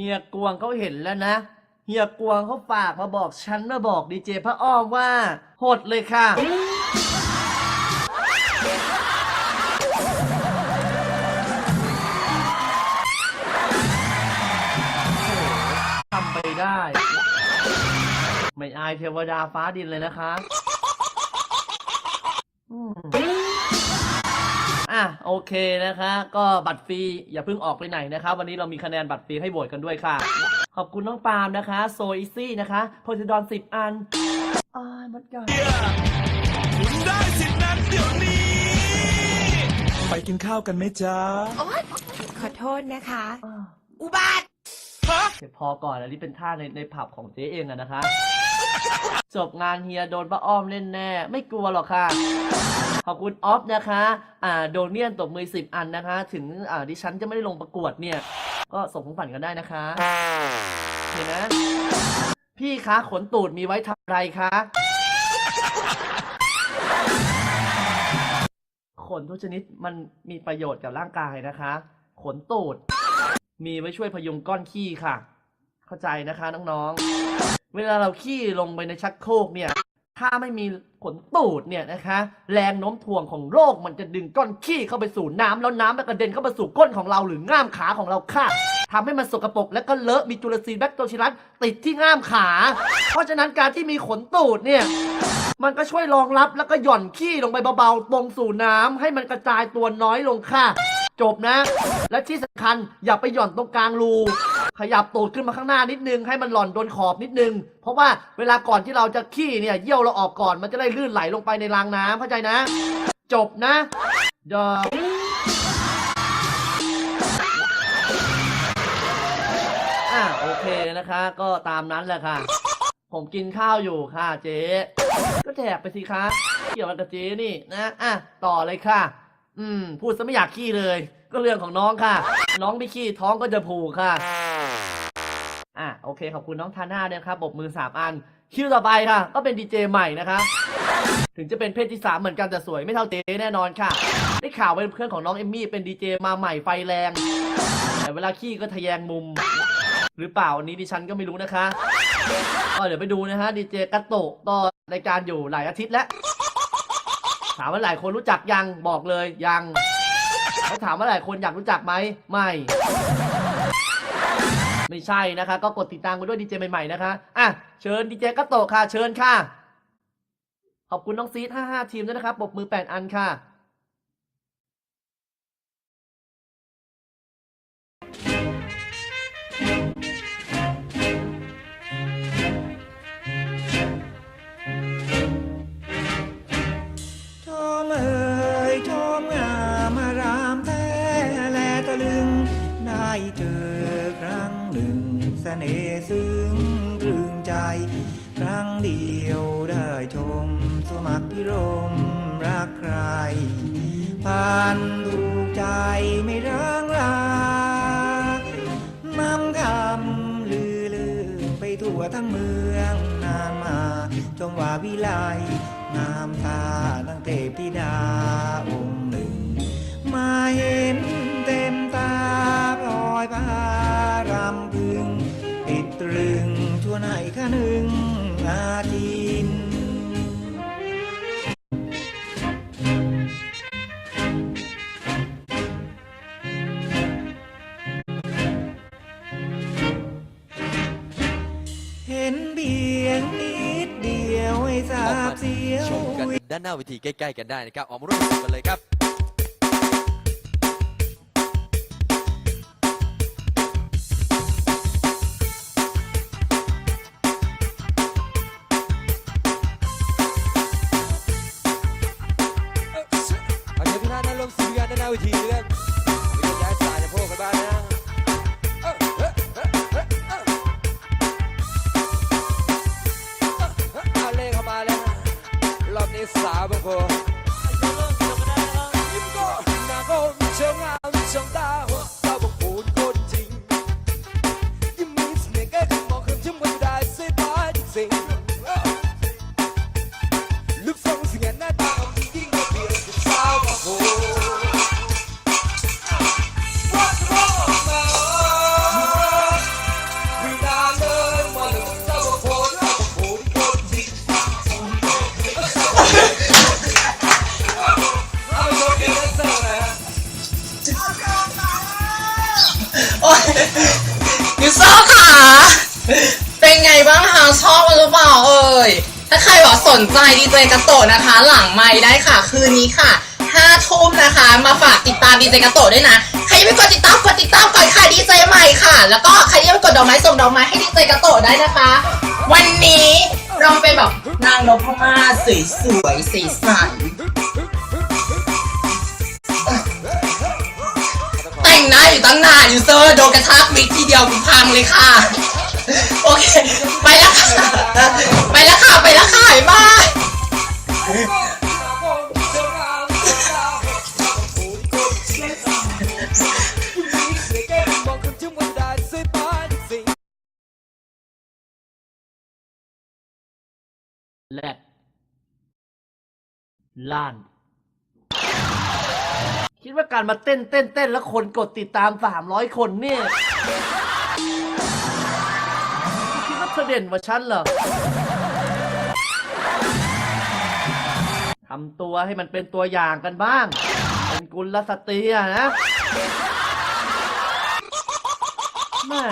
เฮียกวงเขาเห็นแล้วนะ เฮียกวงเขาฝากมาบอกฉันมาบอกดีเจพระอ้อมว่าหดเลยค่ะ ทำไปได้ ไม่อายเทวดาฟ้าดินเลยนะคะ อืม อะโอเคนะคะ ก็บัตรฟรีอย่าเพิ่งออกไปไหนนะคะ วันนี้เรามีคะแนนบัตรฟรีให้โหวตกันด้วยค่ะ ขอบคุณน้องปาล์มนะคะ โซอิซี่นะคะโพซิดอนสิบอันอ้ายมดกัดคุณได้สิทธิ์นั้นเดี๋ยวนี้ ไปกินข้าวกันไหมจ๊ะขอโทษนะคะ อ้าวอุบาทฮะเดี๋ยวพอก่อนอันนี้เป็นท่าในในผับของเจ๊เองอะนะคะ จบงานเฮียโดนป้าอ้อมเล่นแน่ ไม่กลัวหรอกค่ะ ขอบคุณออฟนะคะอ่าโดเนียนตบมือสิบอันนะคะ ถึงอ่าดิฉันจะไม่ได้ลงประกวดเนี่ย ก็ส่งของฝันกันได้นะคะเห็นไหมพี่คะขนตูดมีไว้ทำอะไรคะขนทุกชนิดมันมีประโยชน์กับร่างกายนะคะ ขนตูด มีไว้ช่วยพยุงก้อนขี้ค่ะ เข้าใจนะคะน้องๆ เวลาเราขี้ลงไปในชักโครกเนี่ย ถ้าไม่มีขนตูดเนี่ยนะคะ แรงโน้มถ่วงของโลกมันจะดึงก้อนขี้เข้าไปสู่น้ำแล้วน้ำมันกระเด็นเข้าไปสู่ก้นของเราหรือง่ามขาของเราค่ะทำให้มันสกปรกและก็เลอะมีจุลทรีย์แบคโตชิลัสติดที่ง่ามขา เพราะฉะนั้นการที่มีขนตูดเนี่ย มันก็ช่วยรองรับแล้วก็หย่อนขี้ลงไปเบาๆลงสู่น้ำให้มันกระจายตัวน้อยลงค่ะ จบนะ และที่สำคัญอย่าไปหย่อนตรงกลางรู ขยับตูดขึ้นมาข้างหน้านิดนึง ให้มันหล่อนโดนขอบนิดนึง เพราะว่าเวลาก่อนที่เราจะขี้เนี่ยเยี่ยวเราออกก่อนมันจะได้ลื่นไหลลงไปในรางน้ำเข้าใจนะ จบนะเดออะโอเคนะคะ ก็ตามนั้นแหละค่ะ ผมกินข้าวอยู่ค่ะเจ๊ก็แถกไปสิคะเกี่ยวกับเจ๊นี่นะอะต่อเลยค่ะ อืม พูดซะไม่อยากขี้เลย ก็เรื่องของน้องค่ะ น้องไม่ขี้ท้องก็จะผูกค่ะ อะโอเคขอบคุณน้องทาน่าด้วยนะครับบกมือสามอันคิวต่อไปค่ะ ก็เป็นดีเจใหม่นะคะถึงจะเป็นเพศที่สามเหมือนกันแต่สวยไม่เท่าเจ๊แน่นอนค่ะ ได้ข่าวเป็นเพื่อนของน้องเอมมี่เป็นดีเจมาใหม่ไฟแรง แต่เวลาขี้ก็ทะแยงมุม หรือเปล่าอันนี้ดิฉันก็ไม่รู้นะคะก็เดี๋ยวไปดูนะฮะดีเจกัตโตะต่อรายการอยู่หลายอาทิตย์แล้วถามว่าหลายคนรู้จักยังบอกเลยยัง แล้วถามว่าหลายคนอยากรู้จักไหมไม่ ไม่ใช่นะคะ ก็กดติดตามกันด้วยดีเจใหม่ๆนะคะอะเชิญดีเจก็ตโตะค่ะ เชิญค่ะ ขอบคุณน้องซีด55 ทีมด้วยนะครับปรบมือ 8 อันค่ะ ด้านหน้าเวทีใกล้ ๆ กันได้นะครับ ออกมาร่วมสนุกกันเลยครับ นิสาบางคน 나고 정함 정답าใครบอกสนใจดีเจกระโตนะคะ หลังไม้ได้ค่ะ คืนนี้ค่ะห้าทุ่มนะคะ มาฝากติดตามดีเจกระโตด้วยนะ ใครยังไม่กดติดตามกดติดตามก่อนค่ะดีเจใหม่ค่ะ แล้วก็ใครยังไม่กดดอกไม้ส่งดอกไม้ให้ดีเจกระโตได้นะคะ วันนี้เราเป็นแบบนางนพมาศสวยสีสันแต่งหน้าอยู่ตั้งนานอยู่เซอร์โดนกระชากวิกทีเดียวกูพังเลยค่ะ โอเค ไปแล้วค่ะไปแล้วค่ะไปแล้วค่ะบ๊ายบายบอกคำชื่อวันดาซื้อปแลดล้าน คิดว่าการมาเต้นเต้นเต้นแล้วคนกดติดตามสามร้อยคนเนี่ย เธอเด่นกว่าฉันเหรอทำตัวให้มันเป็นตัวอย่างกันบ้าง เป็นกุลสตรีอะนะแม่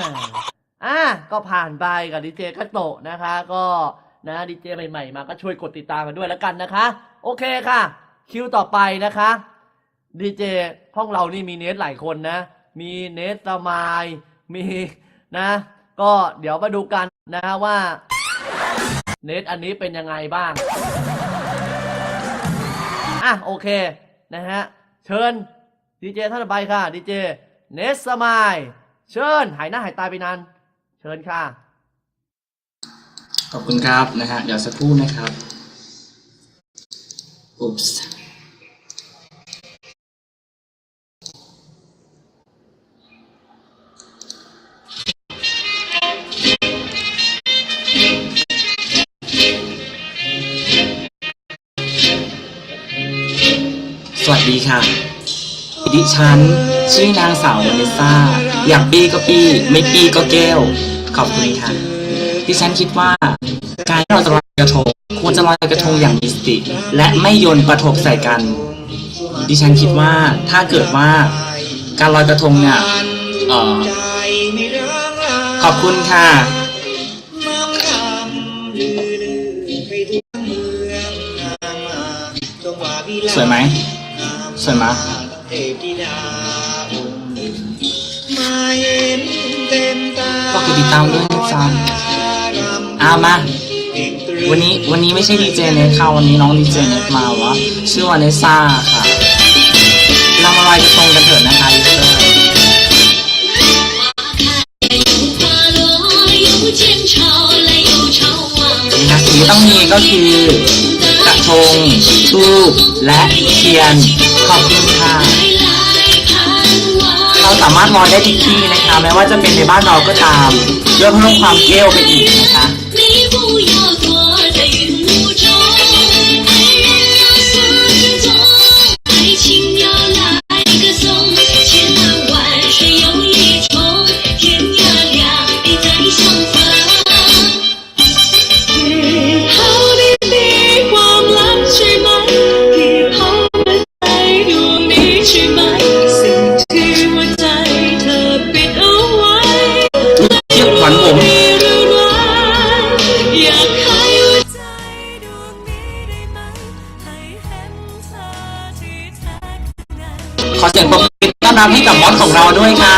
อะก็ผ่านไปกับดีเจกระโตะนะคะ ก็นะดีเจใหม่ๆมาก็ช่วยกดติดตามกันด้วยแล้วกันนะคะ โอเคค่ะ คิวต่อไปนะคะดีเจห้องเรานี่มีเนสหลายคนนะ มีเนสสมายมีนะ ก็เดี๋ยวมาดูกัน นะว่า เนสอันนี้เป็นยังไงบ้าง อะโอเคนะฮะเชิญดีเจท่านต่อไปค่ะดีเจเนสสมายเชิญหายหน้าหายตาไปนานเชิญค่ะ ขอบคุณครับนะฮะเดี๋ยวสักครู่นะครับอุ๊ ค่ะ ดิฉัน ชื่อนางสาววานิสซาอยากปี้ก็ปี้ ไม่ปี้ก็แก้ว ขอบคุณค่ะ ดิฉันคิดว่า การที่เราจะลอยกระทงควรจะลอยกระทงอย่างมีสติ และไม่โยนประทบใส่กัน ดิฉันคิดว่าถ้าเกิดว่า การลอยกระทงเนี่ยเออขอบคุณค่ะสวยไหม ใช่ไหมฝากติดตามด้วยทุกท่านอามา วันนี้วันนี้ไม่ใช่ดีเจเนทค่ะวันนี้น้องดีเจเนทมาวะชื่อว่าเนซ่าค่ะ เรามาลอยกรตรงกันเถิดนะคะยูเซอร์นี่นะสีต้องมีก็คือ ธงรูปและเทียน ขอบคุณค่ะ เราสามารถมองได้ทุกที่นะคะ แม้ว่าจะเป็นในบ้านเราก็ตามเพื่อเพิ่มความเกลียวไปอีกนะคะ สียงปรบมือต้อนรับให้กับมอสของเราด้วยค่ะ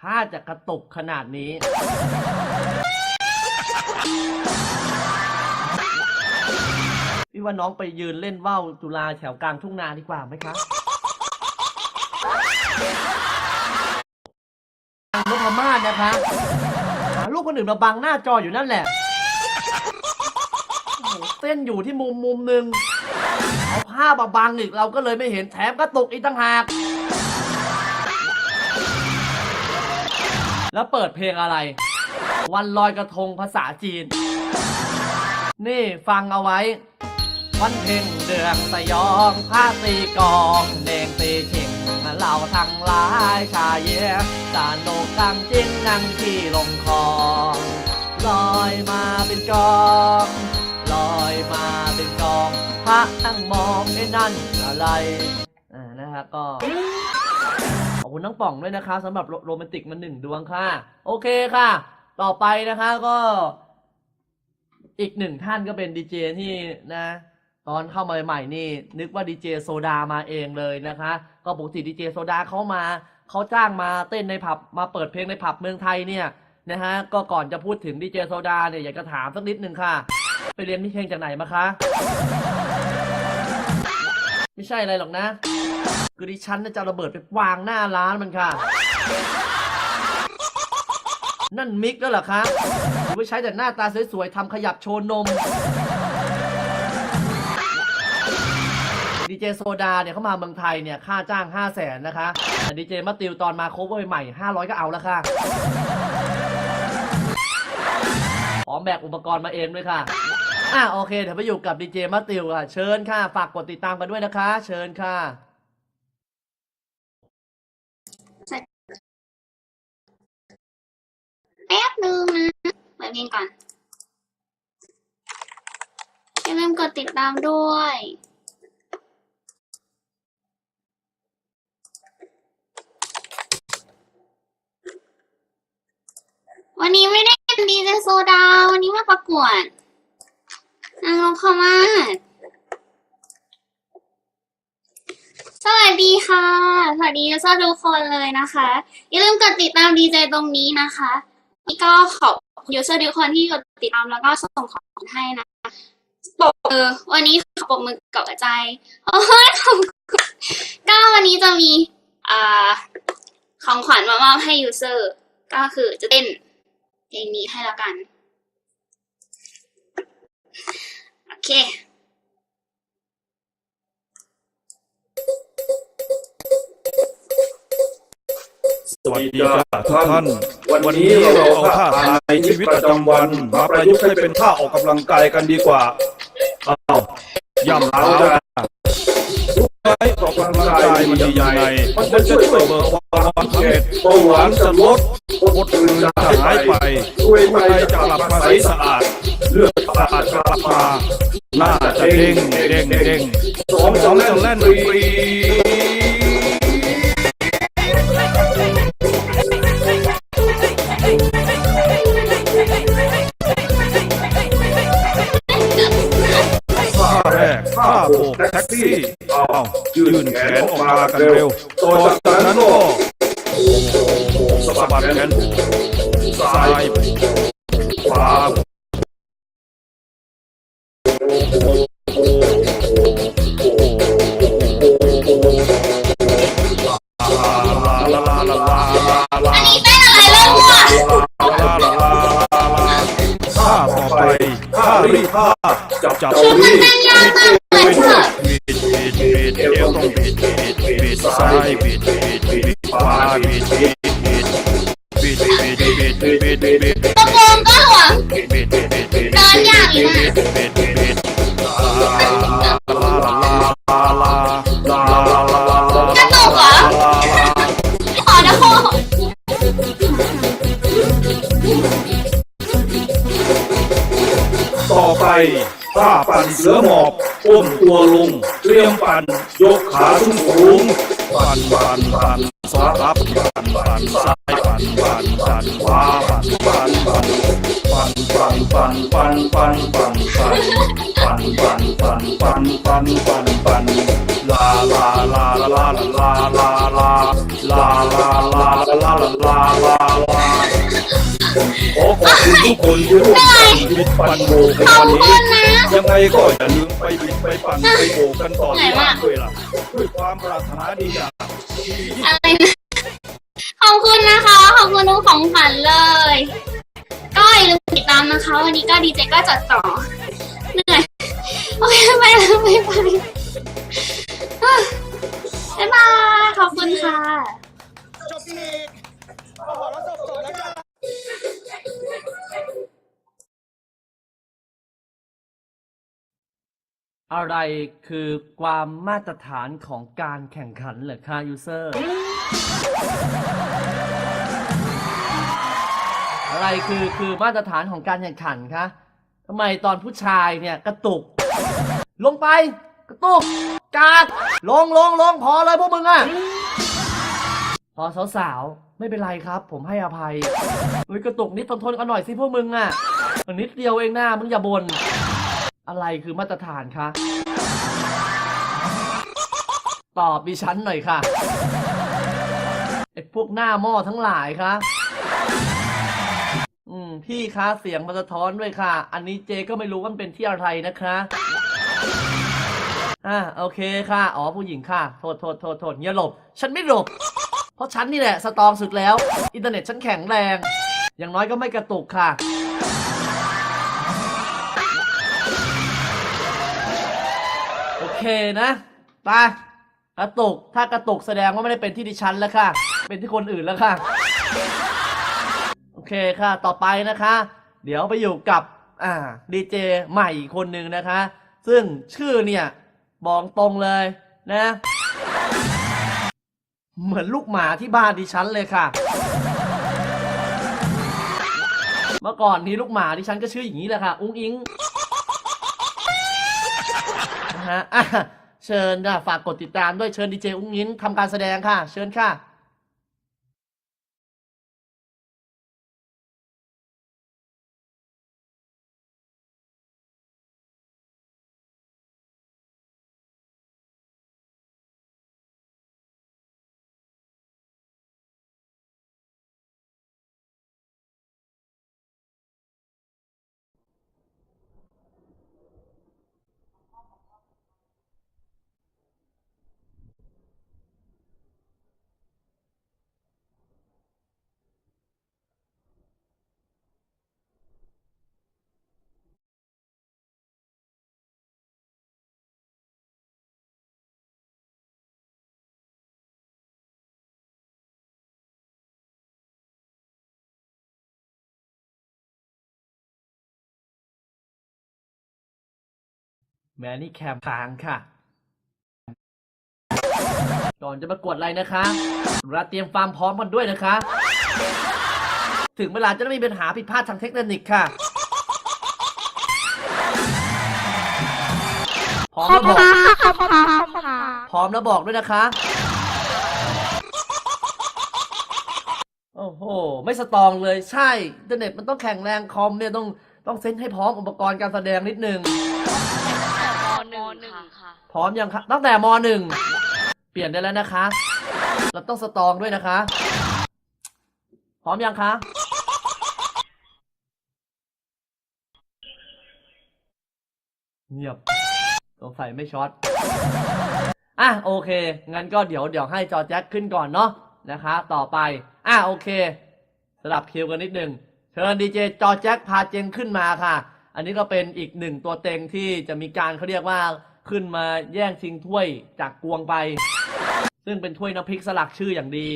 ถ้าจะกระตุกขนาดนี้ พี่ว่าน้องไปยืนเล่นว่าวจุฬาแถวกลางทุ่งนาดีกว่าไหมคะนพมาศนะคะหาลูกคนอื่นมาบังหน้าจออยู่นั่นแหละเต้นอยู่ที่มุมมุมหนึ่งเอาผ้ามาบังอีกเราก็เลยไม่เห็นแถมกระตุกอีกต่างหาก แล้วเปิดเพลงอะไร วันลอยกระทงภาษาจีน นี่ฟังเอาไว้ วันเพ็ญเดือนสยองผ้าตีกองเน่งตีชิงเราทั้งหลายชาเย่สนุกกันจริงนั่งที่ลงคลองลอยมาเป็นกองลอยมาเป็นกองพระนั่งมองไอ้นั่นอะไร อ่า นะฮะก็ คุณน้องป่องด้วยนะคะสำหรับโรแมนติกมาหนึ่งดวงค่ะ โอเคค่ะ ต่อไปนะคะก็อีกหนึ่งท่านก็เป็นดีเจที่นะ ตอนเข้ามาใหม่นี่ นึกว่าดีเจโซดามาเองเลยนะคะ ก็ปกติดีเจโซดาเขามาเขาจ้างมาเต้นในผับมาเปิดเพลงในผับเมืองไทยเนี่ยนะฮะก็ก่อนจะพูดถึงดีเจโซดาเนี่ยอยากจะถามสักนิดนึงค่ะ ไปเรียนเพลงจากไหนมาคะ ไม่ใช่อะไรหรอกนะ คือดิฉันจะระเบิดไปวางหน้าร้านมันค่ะ นั่นมิกแล้วเหรอคะหรือว่าใช้แต่หน้าตาสวยๆทำขยับโชว์นมดีเจโซดาเนี่ยเขามาเมืองไทยเนี่ยค่าจ้าง 5 0 0แสนนะคะแต่ดีเจมาติวตอนมาโคเวอร์ใหม่ 500 ก็เอาแล้วค่ะพร้อมแบกอุปกรณ์มาเองด้วยค่ะ อะโอเค เดี๋ยวไปอยู่กับดีเจมาติวค่ะ เชิญค่ะ ฝากกดติดตามกันด้วยนะคะ เชิญค่ะ ป๊บนึงนะเปิดเพลงก่อนอย่าลืมกดติดตามด้วยวันนี้ไม่ได้เป็นดีเจโซดา วันนี้มาประกวดนางรพมาศสวัสดีค่ะ สวัสดีเซอร์ทุกคนเลยนะคะ อย่าลืมกดติดตามดีเจตรงนี้นะคะ นี่ก็ขอบคุณยูเซอร์ทุกคนที่กดติดตามแล้วก็ส่งของให้นะปกมือวันนี้ขอปกมือกับใจโอ้ยขอบคุณก็วันนี้จะมีอ่าของขวัญมามอบให้ยูเซอร์ก็คือจะเต้นเพลงนี้ให้แล้วกัน โอเค สวัสดีจ้าทุกท่าน วันนี้เราเอาท่าทางในชีวิตประจำวันมาประยุกต์ให้เป็นท่าออกกำลังกายกันดีกว่าอ้าวย่ำเท้าจ้ารู้ไหมออกกำลังกายมันดียังไงมันจะช่วยเบิกความเผ็ดเบาหวานจะลดอดอื่นจะหายไปช่วยใจจะกลับมาใสสะอาดเลือดสะอาดจะกลับมาหน้าจะเด้งเด้งเด้งสองสองจะแล่นฟรี กแท็กซี่เอายื่นแขนออกมากันเร็วต่อจากนั้นก็สะบัดแขนซ้ายขวาลาลาลาลาลาลาอันนี้เต้นอะไรเล่นมั่วท่าต่อไปท่ารีดผ้าจับจับรีดเต้นยากมาก เลยค่ะรีดรีดบิดบิดบิดซ้ายบิดบิดบิดขวาบิดบิดบิดบิดบิดบิดบิดบิดบิดบิดกระโปรงก็หัวบิดบิดบิดบิดนอนอย่างนี้นะบิดบิดลาลาลาลาลาลาลาลาลาลากระตุกเหรอขอนะโคต่อไปถ้าปั่นเสือหมอบ ก้มตัวลงเตรียมปั่นยกขาสูงสูงปั่นปั่นปั่น สารับปันปันซ้ายปันปันปันขวาปันปันปันปันปันปันปันปันปันปันปันปันปันปันปันปันลาลาลาลาลาลาลาลาลาลาลาลาลาลาลาลาขอขอบคุณทุกคนที่ร่วมกันบิดปันโบกในวันนี้ยังไงก็อย่าลืมไปบิดไปปันไปโบกันต่อที่บ้านด้วยล่ะด้วยความปรารถนาดีอยางที่ยิ่ง อะไรนะขอบคุณนะคะ ขอบคุณทุกของขวัญเลย ก็อย่าลืมติดตามนะคะ วันนี้ก็ดีเจก็จัดต่อ เหนื่อย โอเคไปแล้วไปไปบ๊ายบาย ขอบคุณค่ะ จบอ อะไรคือความมาตรฐานของการแข่งขันเหรอคะยูเซอร์ อะไรคือคือมาตรฐานของการแข่งขันคะทำไมตอนผู้ชายเนี่ยกระตุก ลงไปกระตุกกาดลงลงลงพอเลยพวกมึงอะพอสาวๆไม่เป็นไรครับ ผมให้อภัยเฮ้ยกระตุกนิดทนทนกันหน่อยสิพวกมึงอะนิดเดียวเองหนะมึงอย่าบน่น อะไรคือมาตรฐานคะ ตอบดิฉันหน่อยค่ะ ไอพวกหน้าหม้อทั้งหลายคะอืมพี่คะเสียงมันสะท้อนด้วยค่ะ อันนี้เจก็ไม่รู้ว่ามันเป็นที่อะไรนะคะอ่าโอเคค่ะ อ๋อผู้หญิงค่ะ โทษโทษโทษโทษอย่าหลบ ฉันไม่หลบ เพราะฉันนี่แหละ สตรองสุดแล้ว อินเทอร์เน็ตฉันแข็งแรง อย่างน้อยก็ไม่กระตุกค่ะ เคนะไปกระตุก ถ้ากระตุกแสดงว่าไม่ได้เป็นที่ดิฉันแล้วค่ะ เป็นที่คนอื่นแล้วค่ะ โอเคค่ะ ต่อไปนะคะ เดี๋ยวไปอยู่กับ อ่าดีเจใหม่อีกคนหนึ่งนะคะ ซึ่งชื่อเนี่ยบอกตรงเลยนะ เหมือนลูกหมาที่บ้านดิฉันเลยค่ะ เมื่อก่อนนี้ลูกหมาดิฉันก็ชื่ออย่างนี้แหละค่ะ อุ้งอิง ฮะอะเชิญค่ะฝากกดติดตามด้วยเชิญดีเจอุ้งยิ้นทำการแสดงค่ะ เชิญค่ะ แมนนี่แคมค้างค่ะ ก่อนจะประกวดอะไรนะคะเราเตรียมฟาร์มพร้อมกันด้วยนะคะ ถึงเวลาจะไม่มีปัญหาผิดพลาดทางเทคนิคค่ะ พร้อมแล้วบอก พร้อมแล้วบอกด้วยนะคะ โอ้โห ไม่สตรองเลย ใช่อินเทอร์เน็ตมันต้องแข็งแรงคอมเนี่ยต้องต้องเซ็ตให้พร้อมอุปกรณ์การแสดงนิดนึง พร้อมยังคะตั้งแต่มหนึ่งเปลี่ยนได้แล้วนะคะ เราต้องสตรองด้วยนะคะ พร้อมยังคะเงียบสงสัยไม่ช็อตอะโอเค งั้นก็เดี๋ยวเดี๋ยวให้จอแจ็คขึ้นก่อนเนาะนะคะ ต่อไป อะโอเคสลับคิวกันนิดหนึ่งเชิญดีเจจอแจ็คพาเจงขึ้นมาค่ะ อันนี้ก็เป็นอีกหนึ่งตัวเต็งที่จะมีการเขาเรียกว่า ขึ้นมาแย่งชิงถ้วยจากกวงไป ซึ่งเป็นถ้วยน้ำพริกสลักชื่ออย่างดี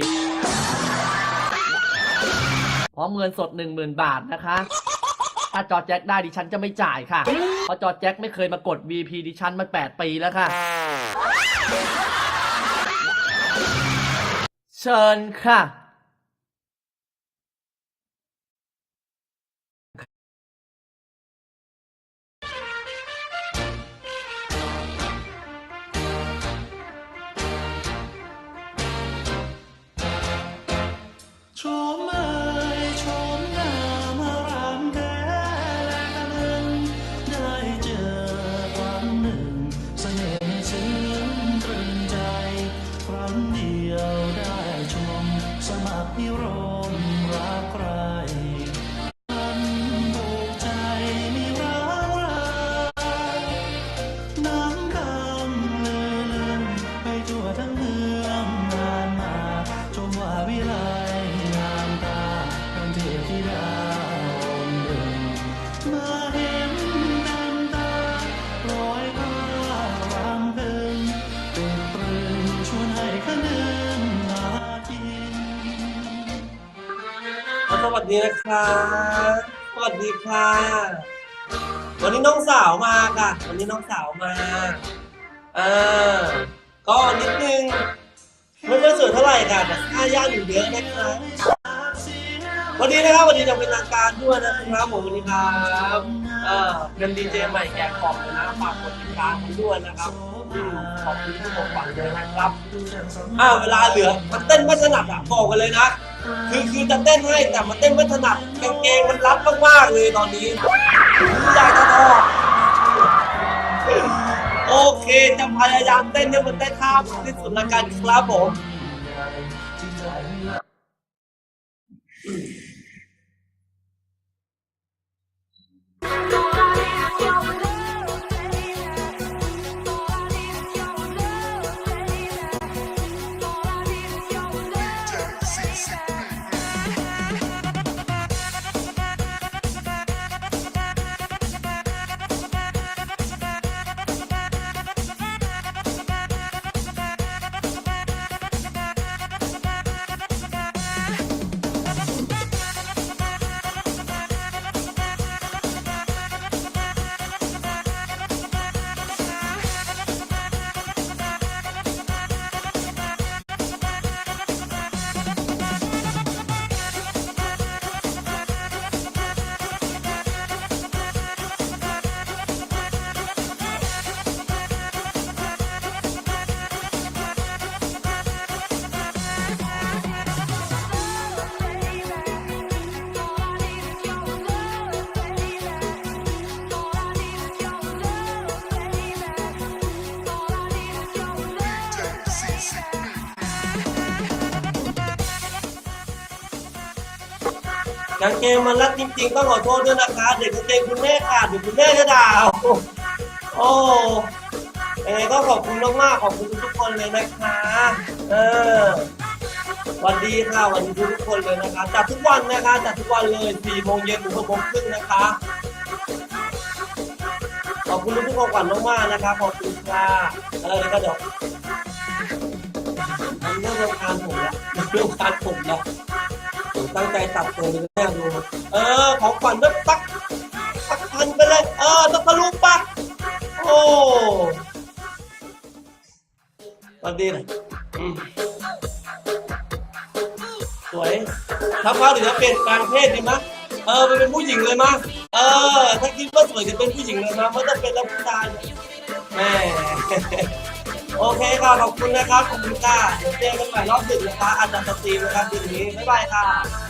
พร้อมเงินสด 1 0,000 บาทนะคะ ถ้าจอแจ็คได้ดิฉันจะไม่จ่ายค่ะ เพราะจอแจ็คไม่เคยมากด VP ดิฉันมา 8 ปีแล้วค่ะ เชิญค่ะ วัสดีนะคะสวัสดีค่ะ วันนี้น้องสาวมาค่ะ วันนี้น้องสาวมาอ่าก็นิดนึงไม่ค่อยสวยเท่าไหร่ค่ะแต่ค่าย่างอยู่เยอะนะคะวันนี้นะครับวันนี้จะเป็นทางการด้วยนะครับผมวันนี้ครับเอ่อเป็นดีเจใหม่แกะของเลยนะฝากกดติดตามกันด้วยนะครับอืมขอบคุณทุกคนฝังเลยนะครับอ่าเวลาเหลือมันเต้นไม่ถนัดอะบอกกันเลยนะ คือคือจะเต้นให้แต่มันเต้นไม่ถนัดกางเกงมันรัดมากๆเลยตอนนี้ผู้ใหญ่ก็ทอดโอเคจะพยายามเต้นให้มันได้ท่าที่สุดละกันครับผม กางเกงมันรัดจริงๆต้องขอโทษด้วยนะคะ เด็กกางเกงคุณแม่ขาดเดี๋ยวคุณแม่จะด่าเอาโอ้ยังไงก็ขอบคุณมากๆขอบคุณทุกคนเลยนะคะ เออวันดีค่ะวันดีทุกคนเลยนะคะจัดทุกวันนะคะจัดทุกวันเลย4โมงเย็นถึง6โมงครึ่งนะคะขอบคุณทุกคนก่อนมากๆนะคะขอบคุณค่ะเออแล้วก็เดี๋ยวมันเรื่องรำคาญผมละมันเรื่องรำคาญผมละ ตั้งใจตัดตัวเลยแม่ดูเออ ของขวัญด้วยปักปักพันไปเลย เออต้องทะลุปักโอ้สวัสดีนะอืมสวยถ้าพาเดี๋ยวจะเปลี่ยนแปลงเพศดีมั้ยเออไปเป็นผู้หญิงเลยมั้ยเออ ถ้าคิดว่าสวยจะเป็นผู้หญิงเลยมั้ยไม่ต้องเป็นแล้วผู้ชายแม่ โอเคค่ะ ขอบคุณนะครับ ขอบคุณค่ะเจอกันใหม่รอบดึกนะคะอาจารย์สตรีมนะครับทีนนี้ บ๊ายบายค่ะ